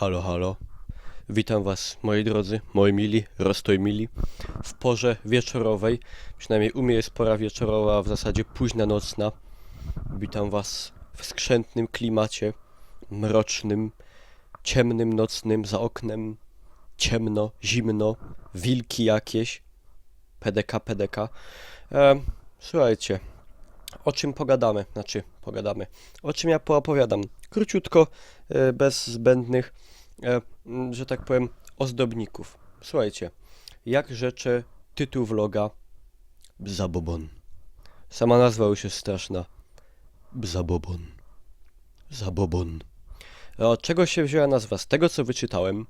Halo, halo. Witam Was, moi drodzy, moi mili, roztojmili. W porze wieczorowej, przynajmniej u mnie jest pora wieczorowa, w zasadzie późna nocna. Witam Was w skrzętnym klimacie, mrocznym, ciemnym, nocnym, za oknem ciemno, zimno, wilki jakieś. PDK, PDK. E, słuchajcie, o czym pogadamy? Znaczy, pogadamy. O czym ja poopowiadam? Króciutko, e, bez zbędnych, e, że tak powiem, ozdobników. Słuchajcie, jak rzeczy tytuł vloga Zabobon. Sama nazwa już jest straszna. Zabobon. Zabobon. Od czego się wzięła nazwa? Z tego co wyczytałem,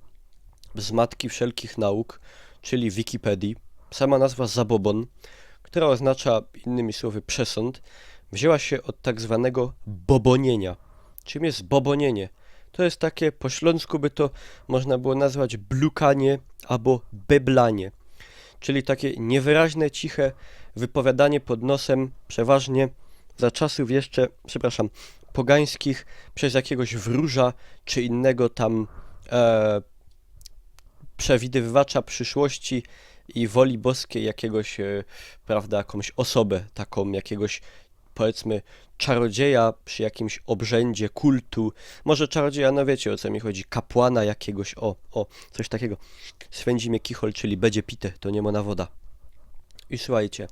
z matki wszelkich nauk, czyli Wikipedii, sama nazwa Zabobon, która oznacza innymi słowy przesąd, wzięła się od tak zwanego bobonienia. Czym jest bobonienie? To jest takie, po śląsku by to można było nazwać blukanie albo beblanie, czyli takie niewyraźne, ciche wypowiadanie pod nosem, przeważnie za czasów jeszcze, przepraszam, pogańskich, przez jakiegoś wróża czy innego tam e, przewidywacza przyszłości i woli boskiej jakiegoś, e, prawda, jakąś osobę, taką jakiegoś, powiedzmy, czarodzieja przy jakimś obrzędzie kultu. Może czarodzieja, no wiecie o co mi chodzi, kapłana jakiegoś, o, o, coś takiego. Swędzi mnie kichol, czyli będzie pite, to nie mona woda. I słuchajcie,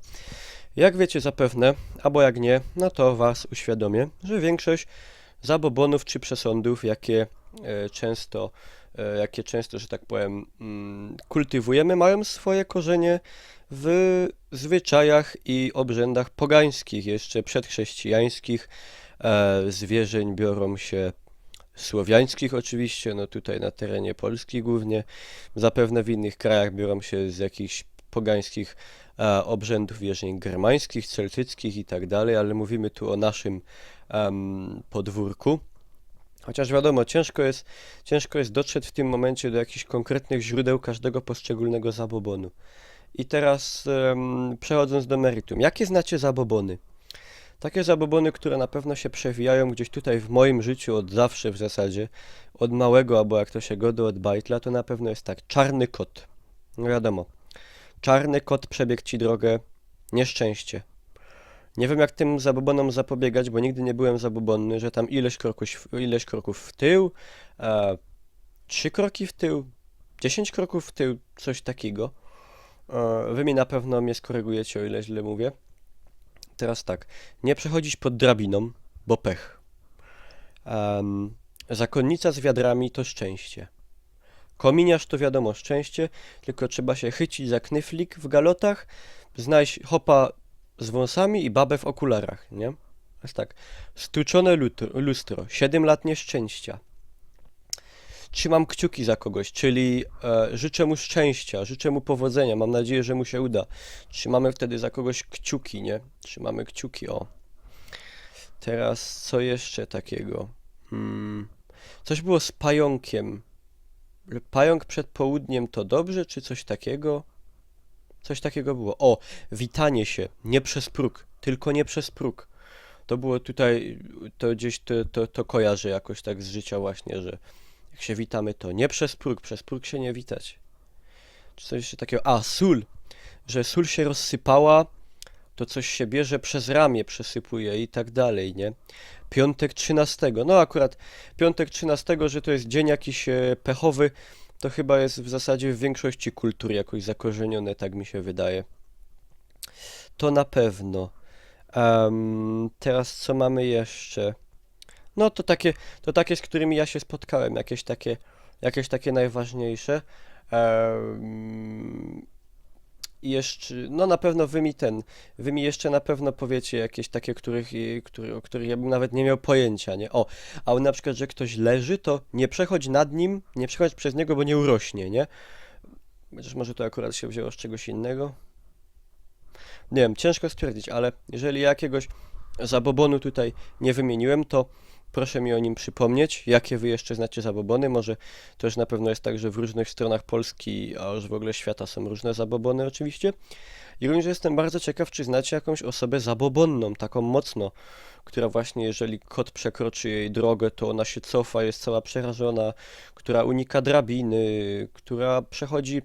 jak wiecie zapewne, albo jak nie, no to was uświadomię, że większość zabobonów czy przesądów, jakie e, często, jakie często, że tak powiem, mm, kultywujemy, mają swoje korzenie w zwyczajach i obrzędach pogańskich, jeszcze przedchrześcijańskich. E, zwierzeń biorą się słowiańskich oczywiście, no tutaj na terenie Polski głównie. Zapewne w innych krajach biorą się z jakichś pogańskich e, obrzędów wierzeń germańskich, celtyckich i tak dalej, ale mówimy tu o naszym podwórku. Chociaż wiadomo, ciężko jest, ciężko jest dotrzeć w tym momencie do jakichś konkretnych źródeł każdego poszczególnego zabobonu. I teraz em, przechodząc do meritum. Jakie znacie zabobony? Takie zabobony, które na pewno się przewijają gdzieś tutaj w moim życiu od zawsze w zasadzie, od małego, albo jak to się godo od bajtla, to na pewno jest tak, czarny kot. No wiadomo, czarny kot przebiegł ci drogę, nieszczęście. Nie wiem jak tym zabobonom zapobiegać, bo nigdy nie byłem zabobonny, że tam ileś, krokuś, ileś kroków w tył, e, trzy kroki w tył, dziesięć kroków w tył, coś takiego. E, wy mi na pewno mnie skorygujecie, o ile źle mówię. Teraz tak, nie przechodzić pod drabiną, bo pech. Em, zakonnica z wiadrami to szczęście. Kominiarz to wiadomo szczęście, tylko trzeba się chycić za knyflik w galotach, znaleźć hopa z wąsami i babę w okularach, nie? Jest tak. Stuczone lustro, 7 lat nieszczęścia. Trzymam kciuki za kogoś, czyli e, życzę mu szczęścia, życzę mu powodzenia, mam nadzieję, że mu się uda. Trzymamy wtedy za kogoś kciuki, nie? Trzymamy kciuki, o. Teraz co jeszcze takiego? Hmm. Coś było z pająkiem. Pająk przed południem to dobrze, czy coś takiego? Coś takiego było. O, witanie się, nie przez próg, tylko nie przez próg. To było tutaj, to gdzieś to, to, to kojarzę jakoś tak z życia właśnie, że jak się witamy, to nie przez próg, przez próg się nie witać. Czy coś jeszcze takiego? A, sól, że sól się rozsypała, to coś się bierze przez ramię, przesypuje i tak dalej, nie? Piątek 13. No akurat piątek 13, że to jest dzień jakiś e, pechowy, to chyba jest w zasadzie w większości kultur jakoś zakorzenione, tak mi się wydaje. To na pewno. Em, teraz co mamy jeszcze? No to takie, to takie, z którymi ja się spotkałem, jakieś takie, jakieś takie najważniejsze. Em, i jeszcze, no na pewno wy mi ten, wy mi jeszcze na pewno powiecie jakieś takie, których, który, o których ja bym nawet nie miał pojęcia, nie? O, a na przykład, że ktoś leży, to nie przechodź nad nim, nie przechodź przez niego, bo nie urośnie, nie? Chociaż może to akurat się wzięło z czegoś innego. Nie wiem, ciężko stwierdzić, ale jeżeli jakiegoś zabobonu tutaj nie wymieniłem, to proszę mi o nim przypomnieć, jakie wy jeszcze znacie zabobony. Może już na pewno jest tak, że w różnych stronach Polski, a już w ogóle świata są różne zabobony oczywiście. I również jestem bardzo ciekaw, czy znacie jakąś osobę zabobonną, taką mocno, która właśnie jeżeli kot przekroczy jej drogę, to ona się cofa, jest cała przerażona, która unika drabiny, która przechodzi,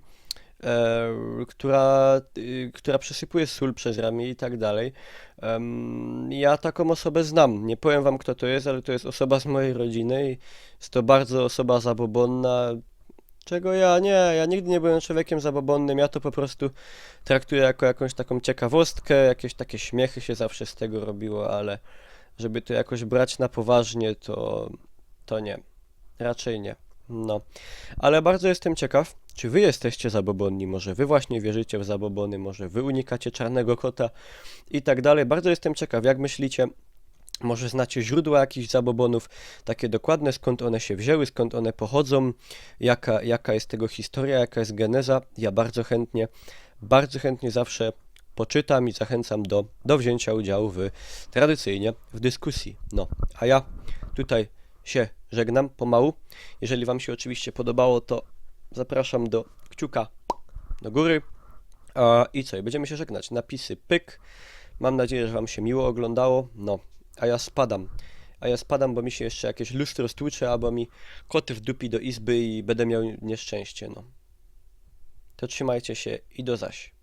która, y, która przesypuje sól przez ramię i tak dalej. Ja taką osobę znam. Nie powiem wam, kto to jest, ale to jest osoba z mojej rodziny i jest to bardzo osoba zabobonna. Czego ja nie, ja nigdy nie byłem człowiekiem zabobonnym, ja to po prostu traktuję jako jakąś taką ciekawostkę, jakieś takie śmiechy się zawsze z tego robiło, ale żeby to jakoś brać na poważnie, to, to nie. Raczej nie. No. Ale bardzo jestem ciekaw, czy wy jesteście zabobonni, może wy właśnie wierzycie w zabobony, może wy unikacie czarnego kota i tak dalej. Bardzo jestem ciekaw, jak myślicie, może znacie źródła jakichś zabobonów, takie dokładne, skąd one się wzięły, skąd one pochodzą, jaka, jaka jest tego historia, jaka jest geneza. Ja bardzo chętnie, bardzo chętnie zawsze poczytam i zachęcam do, do wzięcia udziału w tradycyjnie w dyskusji. No, a ja tutaj się żegnam pomału. Jeżeli Wam się oczywiście podobało, to zapraszam do kciuka do góry. I co? Będziemy się żegnać. Napisy pyk. Mam nadzieję, że Wam się miło oglądało. No, a ja spadam. A ja spadam, bo mi się jeszcze jakieś lustro stłucze, albo mi koty wdupi do izby i będę miał nieszczęście, no. To trzymajcie się i do zaś.